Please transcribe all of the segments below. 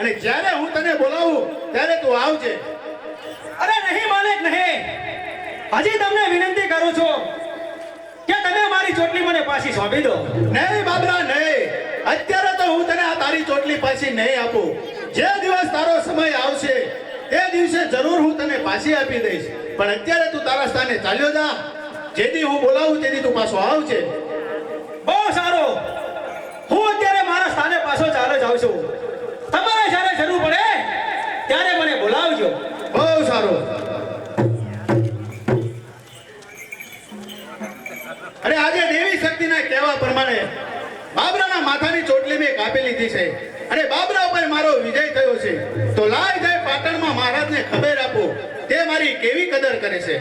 અને જ્યારે હું તને બોલાવું ત્યારે તું આવજે. અરે નહીં માલિક નહીં. હજી તમને વિનંતી કરું છું કે તમે મારી ચોટલી મને પાછી સોંપી દો. નહીં બાબરા નહીં. અત્યારે તો હું તને આ તારી ચોટલી પાછી નહીં આપું. જે દિવસ તારો સમય આવશે તે દિવસે જરૂર હું તને પાછી આપી દઈશ. પણ અત્યારે તું તારા સ્થાને ચાલ્યો જા. જેથી હું બોલાવું તેથી તું પાછો આવજે. બહુ સારું. પ્રમાણે બાબરાના માથાની ચોટલી મેં કાપી લીધી છે. અને બાબરા ઉપર મારો વિજય થયો છે. તો લાય જાય પાટણમાં મહારાજને ખબર આપો, તે મારી કેવી કદર કરે છે?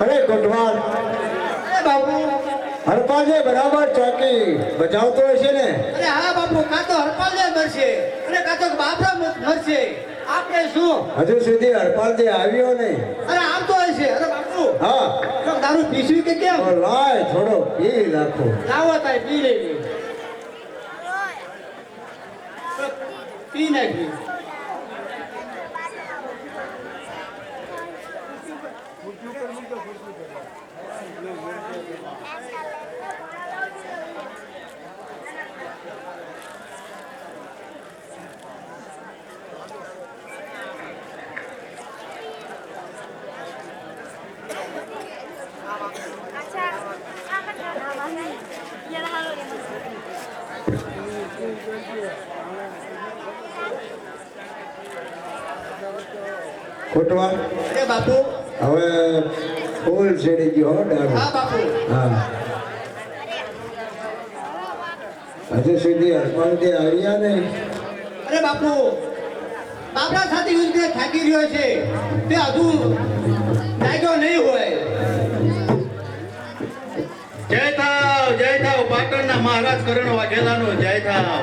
અરે કોટવાલ અરે બાપુ હરપાલે બરાબર ચોકી. બજાવતો હશે ને? અરે હા બાપુ કાં તો હરપાલજે મરશે? અને કાં તો બાપરા મરશે? આપણે શું? હજુ સુધી હરપાલજી આવ્યો નહીં. અરે આમ તો હશે અરે બાપુ. હા. તો દારૂ પીશું કે કેમ? લાય થોડો પી નાખો. લાવો તાય પી લેવી પી નાખી કોટવાલ? અરે બાપુ. હવે ફૂલ ચડી ગયો હો હા બાપુ. હા. હજુ સુધી હરપાલજી આવ્યા નહીં. અરે બાપુ બાપરા સાથે યુદ્ધ થાકી રહ્યો છે. તે હજુ જાગ્યો નહીં હોય. પાટણના મહારાજ કરણ વાઘેલાનો જય થાવ.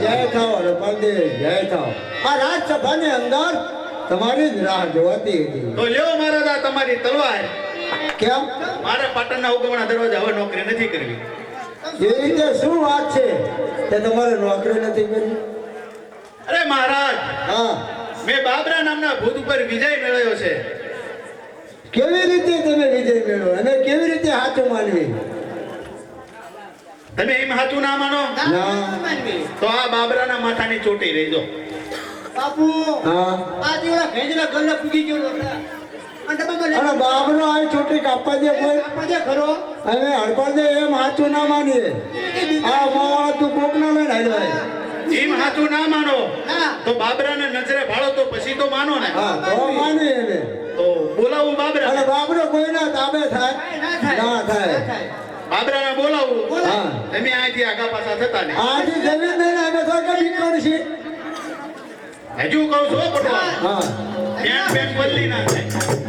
જય થાવ હરપાલજી જય થાવ. આ રાજસભાની અંદર તમારી જ રાહ જોવાતી હતી. તો લ્યો મહારાજ આ તમારી તલવાર. કેમ? મારે પાટણના ઉગમણા દરવાજા હવે નોકરી નથી કરવી. એ રીતે શું વાત છે? કે તમારે નોકરી નથી કરવી? અરે મહારાજ હા. મેં બાબરા નામના ભૂત ઉપર વિજય મેળવ્યો છે. કેવી રીતે તમે વિજય મેળવ્યો અને કેવી રીતે હાથ માનવી? તમે એમ સાચું ના માનો? ના, ના. ના. તો આ બાબરાના માથાની ચોટી રહેજો બાપુ હા. આ દીવડા ભેજના ગલ્લે પૂગી ગયો અને બાબનો આ છોટી કાપવા દે કોઈ. દે ખરો. અને હડપા દે એમ સાચું ના માનીએ. આ મોવાળા તું કોક ના લઈને હાલવાય એમ સાચું ના માનો. ના. તો બાબરાને નજરે ભાળો તો પછી તો માનો ને. હા તો માની એને. તો બોલાવું અને બાબરા બાબરો કોઈના તાબે થાય. ના થાય. ના થાય. ના બોલાવું હા. તમે અહીંથી આગા પાછા થતા ને આજે જમીન અમે તો કે બીકોણ છે. હજુ કહું છું પટવા હા. બેન બેન બદલી ના થાય.